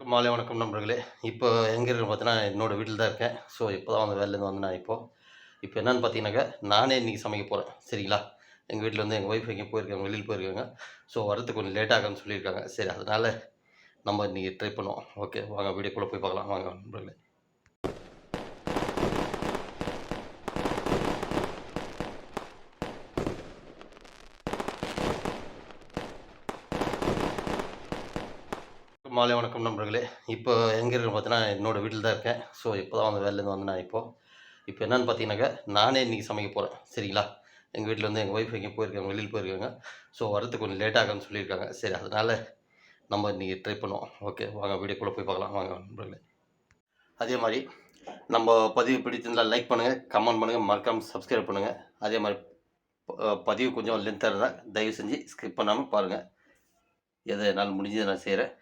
மாலை வணக்கம் நண்பர்களே. இப்போ எங்கே இருக்கேன் பார்த்தீங்கன்னா என்னோடய வீட்டில் தான் இருக்கேன். ஸோ இப்போ தான் வந்து வேலையிலேருந்து வந்து நான் இப்போது இப்போ என்னென்னு பார்த்தீங்கன்னாக்கா நானே இன்றைக்கி சமைக்க போகிறேன் சரிங்களா? எங்கள் வீட்டில் வந்து எங்கள் ஒய்ஃப் எங்கேயும் போயிருக்காங்க வெளியில் போயிருக்காங்க. ஸோ வரதுக்கு கொஞ்சம் லேட் ஆகும்னு சொல்லியிருக்காங்க. சரி அதனால் நம்ம இன்றைக்கி ட்ரை பண்ணுவோம். ஓகே வாங்க வீடியோக்குள்ளே போய் பார்க்கலாம். வாங்க நண்பர்களே. மாலை வணக்கம் நண்பர்களே. இப்போ எங்கே இருக்கேன் பார்த்தீங்கன்னா என்னோடய வீட்டில் தான் இருக்கேன். ஸோ இப்போ தான் வந்து வேலையிலேருந்து வந்து நான் இப்போது இப்போ என்னென்னு பார்த்தீங்கன்னாக்கா நானே இன்றைக்கி சமைக்க போகிறேன் சரிங்களா? எங்கள் வீட்டில் வந்து எங்கள் ஒய்ஃப் எங்கேயும் போயிருக்காங்க வெளியில் போயிருக்காங்க. ஸோ வரத்துக்கு கொஞ்சம் லேட் ஆகும்னு சொல்லியிருக்காங்க. சரி அதனால் நம்ம இன்றைக்கி ட்ரை பண்ணுவோம். ஓகே வாங்க வீடியோக்குள்ளே போய் பார்க்கலாம். வாங்க நண்பர்களே. அதே மாதிரி நம்ம பதிவு பிடித்திருந்தால் லைக் பண்ணுங்கள் கமெண்ட் பண்ணுங்கள் மறக்காமல் சப்ஸ்கிரைப் பண்ணுங்கள் அதே மாதிரி பதிவு கொஞ்சம் லென்த்தாக இருந்தால் தயவு செஞ்சு ஸ்கிப் பண்ணாமல் பாருங்கள் எதை என்னால் முடிஞ்சதை நான் செய்கிறேன்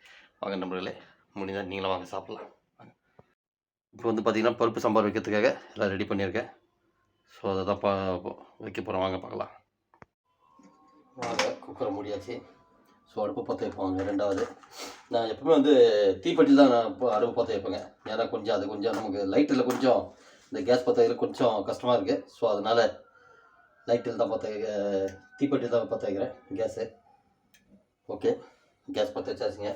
வாங்க நண்பர்களே முடிஞ்சால் நீங்களும் வாங்க சாப்பிட்லாம். வாங்க. இப்போ வந்து பார்த்திங்கன்னா பருப்பு சாம்பார் வைக்கிறதுக்காக எல்லாம் ரெடி பண்ணியிருக்கேன். ஸோ அதை தான் பா வைக்க போகிறோம் வாங்க பார்க்கலாம். வாங்க குக்கரை முடியாச்சு. ஸோ அடுப்பு பற்ற வைப்போங்க ரெண்டாவது. நான் எப்பவுமே வந்து தீப்பெட்டியில் தான் நான் இப்போ அடுப்பு பற்ற வைப்பேங்க. ஏன்னா கொஞ்சம் அது கொஞ்சம் நமக்கு லைட்டில் கொஞ்சம் இந்த கேஸ் பற்ற வைக்கிறது கொஞ்சம் கஷ்டமாக இருக்குது ஸோ அதனால் லைட்டில் தான் பற்ற தீப்பெட்டியில் தான் பற்ற வைக்கிறேன் கேஸு ஓகே கேஸ் பற்ற வச்சாச்சுங்க.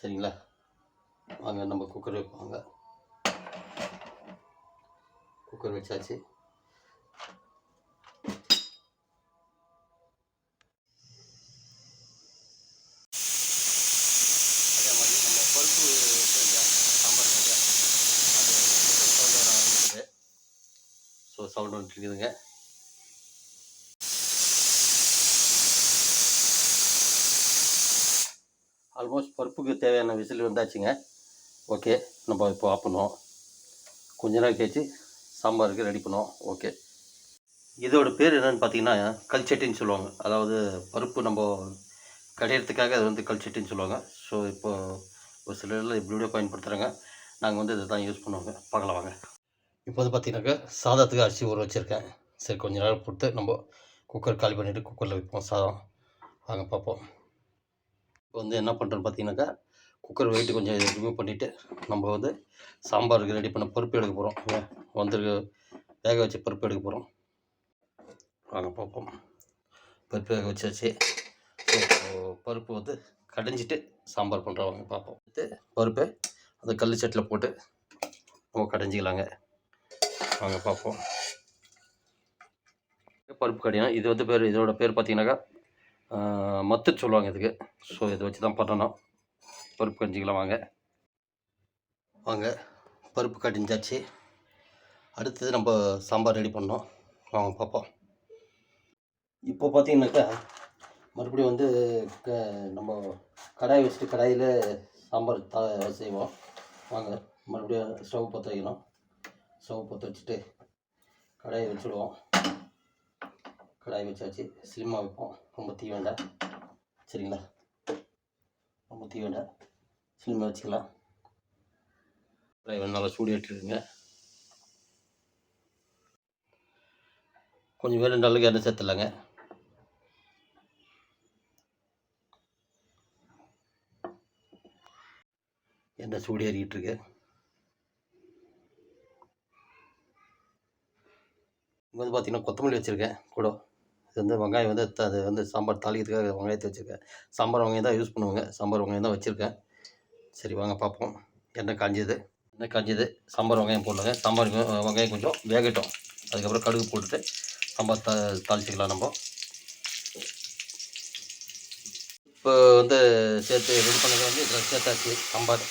சரிங்களா? வாங்க நம்ம குக்கர் வைப்பாங்க குக்கர் வச்சாச்சு. அதே மாதிரி நம்ம பருப்பு சவுண்ட் ஸோ சவுண்ட் வந்துட்டு இருக்குதுங்க ஆல்மோஸ்ட் பருப்புக்கு தேவையான விசில் வந்தாச்சுங்க. ஓகே நம்ம இப்போ ஆஃப் பண்ணுவோம். கொஞ்ச நேரம் கழிச்சு சாம்பாருக்கு ரெடி பண்ணுவோம். ஓகே. இதோட பேர் என்னன்னு பார்த்தீங்கன்னா கல்ச்சட்டின்னு சொல்லுவாங்க. அதாவது பருப்பு நம்ம கடையிறதுக்காக அது வந்து கல்ச்சட்டின்னு சொல்லுவாங்க. ஸோ இப்போ ஒரு சிலரில் இப்படி இப்படியோ பயன்படுத்துகிறாங்க நாங்கள் வந்து இதை தான் யூஸ் பண்ணுவாங்க. பார்க்கலாம் வாங்க. இப்போ வந்து பார்த்தீங்கன்னாக்கா சாதத்துக்கு அரிசி ஊற வச்சுருக்கேன். சரி கொஞ்ச நேரம் போட்டு நம்ம குக்கர் காலி பண்ணிவிட்டு குக்கரில் வைப்போம். சாதம். வாங்க பார்ப்போம். இப்போ வந்து என்ன பண்ணுறோன்னு பார்த்தீங்கன்னாக்கா குக்கர் வெயிட்டு கொஞ்சம் ரிமூவ் பண்ணிவிட்டு நம்ம வந்து சாம்பாருக்கு ரெடி பண்ண பருப்பு எடுக்க போகிறோம் வந்துருக்கு வேக வச்சு பருப்பு எடுக்க போகிறோம் வாங்க பார்ப்போம். பருப்பு வேக வச்சாச்சு. வச்சு பருப்பு வந்து கடைஞ்சிட்டு சாம்பார் பண்ணுறோம் வாங்க பார்ப்போம். பருப்பு அந்த கல் சட்டில் போட்டு நம்ம கடைஞ்சிக்கலாங்க. வாங்க பார்ப்போம். பருப்பு கடையணும். இது வந்து பேர் இதோட பேர் பார்த்தீங்கன்னாக்கா மத்து சொல்லுவாங்க இதுக்கு. ஸோ இதை வச்சு தான் பண்ணணும். பருப்பு கஞ்சிக்கலாம் வாங்க. வாங்க. பருப்பு கடிஞ்சாச்சு. அடுத்தது நம்ம சாம்பார் ரெடி பண்ணோம். வாங்க பார்ப்போம் இப்போ பார்த்தீங்கன்னாக்கா மறுபடியும் வந்து க நம்ம கடாய் வச்சுட்டு கடாயில் சாம்பார் த செய்வோம். வாங்க மறுபடியும் ஸ்டவ் பற்ற வைக்கணும். ஸ்டவ் பற்ற வச்சுட்டு கடாயை வச்சுடுவோம். கடாய் வச்சாச்சு. ஸ்லிம்மாக வைப்போம். ரொம்ப தீ வேண்டாம். சரிங்களா? ரொம்ப தீ வேண்டாம். சிலிமை வச்சுக்கலாம். கடாய் நல்லா சூடு ஏற்றிடுங்க கொஞ்சம் வேறு நல்ல எண்ணெய் சேர்த்துலாங்க எண்ணெய் சூடு ஏறிக்கிட்டு இருக்கு. இங்கே வந்து பார்த்தீங்கன்னா கொத்தமல்லி வச்சுருக்கேன் கூட. இது வந்து வெங்காயம் வந்து அது வந்து சாம்பார் தாளிக்கிறதுக்காக வெங்காயத்தை வச்சுருக்கேன். சாம்பார் வெங்காயம் தான் யூஸ் பண்ணுவாங்க. சாம்பார் வெங்காயம் தான் வச்சுருக்கேன். சரி வாங்க பார்ப்போம். எண்ணெய் காஞ்சது. எண்ணெய் காஞ்சது. சாம்பார் வெங்காயம் போடலாங்க. சாம்பார் வெங்காயம் கொஞ்சம் வேகட்டும். அதுக்கப்புறம் கடுகு போட்டுட்டு சாம்பார் தா தாளிச்சிக்கலாம் நம்ம. இப்போ வந்து சேர்த்து ரெடி பண்ணது வந்து இதில் சேர்த்தாச்சு சாம்பார்.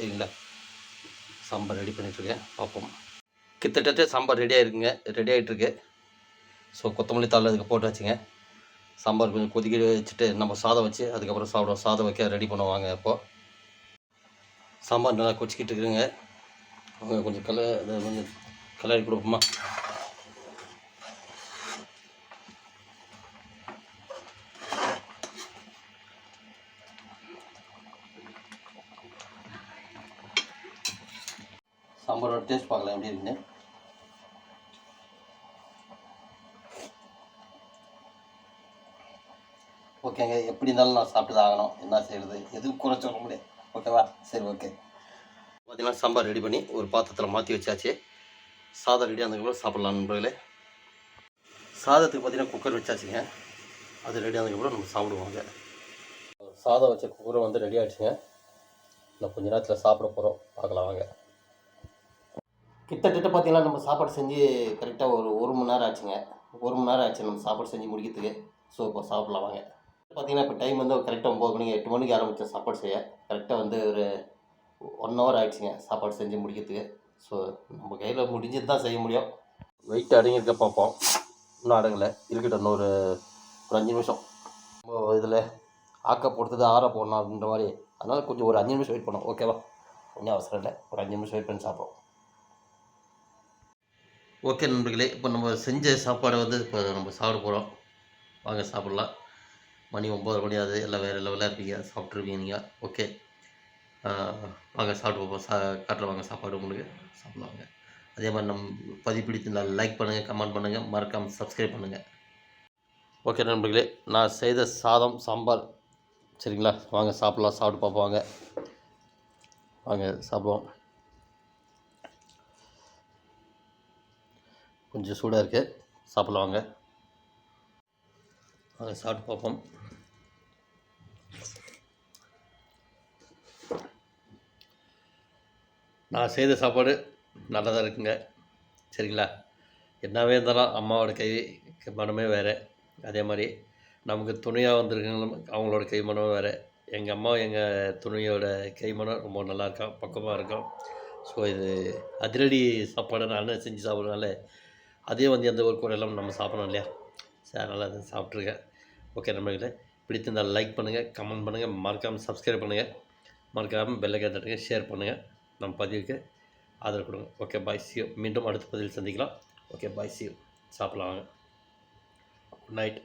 சரிங்களா சாம்பார் ரெடி பண்ணிகிட்ருக்கேன் பார்ப்போம். கிட்டத்தட்ட சாம்பார் ரெடி ஆகிருக்குங்க ரெடி ஆகிட்டுருக்கு ஸோ கொத்தமல்லி தாள் அதுக்கு போட்டு வச்சுங்க சாம்பார் கொஞ்சம் கொதிக்க வச்சுட்டு நம்ம சாதம் வச்சு அதுக்கப்புறம் சாப்பிடுவோம். சாதம் வைக்க ரெடி பண்ணுவாங்க இப்போது சாம்பார் நல்லா கொச்சிக்கிட்டு இருக்குங்க அவங்க கொஞ்சம் கல அதை கொஞ்சம் கலரி கொடுப்போமா? சாம்பாரோட டேஸ்ட் பார்க்கலாம் எப்படி இருக்குன்னு. ஓகேங்க எப்படி இருந்தாலும் நான் சாப்பிட்டு தான் ஆகணும். என்ன செய்கிறது எதுவும் குறை சொல்ல முடியாது. ஓகேவா சரி ஓகே பார்த்தீங்கன்னா சாம்பார் ரெடி பண்ணி ஒரு பாத்திரத்தில் மாற்றி வச்சாச்சு. சாதம் ரெடி ஆனதுக்கப்புறம் சாப்பிட்லாம் நண்பர்களே. சாதத்துக்கு பார்த்தீங்கன்னா குக்கர் வச்சாச்சுங்க. அது ரெடி ஆனதுக்கப்புறம் நம்ம சாப்பிடுவாங்க சாதம் வச்ச குக்கரை வந்து ரெடி ஆகிடுச்சுங்க இன்னும் கொஞ்ச நேரத்தில் சாப்பிட போகிறோம் பார்க்கலாம் வாங்க. கிட்டத்தட்ட பார்த்தீங்கன்னா நம்ம சாப்பாடு செஞ்சு கரெக்டாக ஒரு ஒரு மணி நேரம் ஆச்சுங்க. ஒரு மணி நேரம் ஆச்சு நம்ம சாப்பாடு செஞ்சு முடிக்கிறதுக்கு. ஸோ இப்போ சாப்பிட்லாம் வாங்க. பார்த்தீங்கன்னா இப்போ டைம் வந்து கரெக்டாக ஒம்பது மணிக்கு எட்டு மணிக்கு ஆரம்பித்தேன் சாப்பாடு செய்ய. கரெக்டாக வந்து ஒரு ஒன் ஹவர் ஆகிடுச்சுங்க சாப்பாடு செஞ்சு முடிக்கிறதுக்கு. ஸோ நம்ம கையில் முடிஞ்சது தான் செய்ய முடியும். வெயிட் அடங்கியிருக்க பார்ப்போம். இன்னும் அடங்கலை. இருக்கட்டும் இன்னும் ஒரு ஒரு அஞ்சு நிமிஷம். நம்ம இதில் ஆக்க போடுறது ஆற போடணும் அப்படின்ற மாதிரி. அதனால் கொஞ்சம் ஒரு அஞ்சு நிமிஷம் வெயிட் பண்ணோம் ஓகேவா ஒன்றும் அவசரம் இல்லை. ஒரு அஞ்சு நிமிஷம் வெயிட் பண்ணி சாப்பிட்றோம் ஓகே நண்பர்களே இப்போ நம்ம செஞ்ச சாப்பாடை வந்து இப்போ நம்ம சாப்பிட போகிறோம் வாங்க சாப்பிட்லாம். மணி ஒம்பது மணி ஆகுது. எல்லாம் வேறு லெவலாக இருப்பீங்க சாப்பிட்ருப்பீங்க நீங்கள் ஓகே. வாங்க சாப்பிட்டு போப்போம் சா காட்டுற வாங்க சாப்பாடு உங்களுக்கு. சாப்பிடுவாங்க அதே மாதிரி நம்ம பதிவு நல்லா லைக் பண்ணுங்கள் கமெண்ட் பண்ணுங்கள் மறக்காமல் சப்ஸ்கிரைப் பண்ணுங்கள் ஓகே நண்பர்களே நான் செய்த சாதம் சாம்பார். சரிங்களா? வாங்க சாப்பிட்லாம் சாப்பிட்டு பார்ப்போம். வாங்க. வாங்க சாப்பிடுவோம். கொஞ்சம் சூடாக இருக்குது சாப்பிடலாம் வாங்க. அதை சாப்பிட்டு பார்ப்போம். நான் செய்த சாப்பாடு நல்லா தான் இருக்குங்க. சரிங்களா? என்னவே இருந்தாலும் அம்மாவோட கை மனமே வேறு. அதே மாதிரி நமக்கு துணையாக வந்திருக்கவங்க அவங்களோட கை மனமும் வேறு. எங்கள் அம்மா எங்கள் துணையோட கை மனம் ரொம்ப நல்லா இருக்கும் பக்கமாக இருக்கும். ஸோ இது அதிரடி சாப்பாடை நான் செஞ்சு சாப்பிட்றதுனால அதே வந்து எந்த ஒரு குறையில்லாமல் நம்ம சாப்பிடணும் இல்லையா? சரி அதனால் அதை சாப்பிட்ருக்கேன் ஓகே நம்மகிட்ட பிடித்திருந்தால் லைக் பண்ணுங்கள் கமெண்ட் பண்ணுங்கள் மறக்காமல் சப்ஸ்கிரைப் பண்ணுங்கள் மறக்காமல் பெல்லை தட்டுங்க ஷேர் பண்ணுங்கள் நம்ம பதிவுக்கு ஆதரவு கொடுங்க. ஓகே பாய் சியூ மீண்டும் அடுத்த பதிவில் சந்திக்கலாம். ஓகே பாய் சியூ சாப்பிடலாம் வாங்க. Good night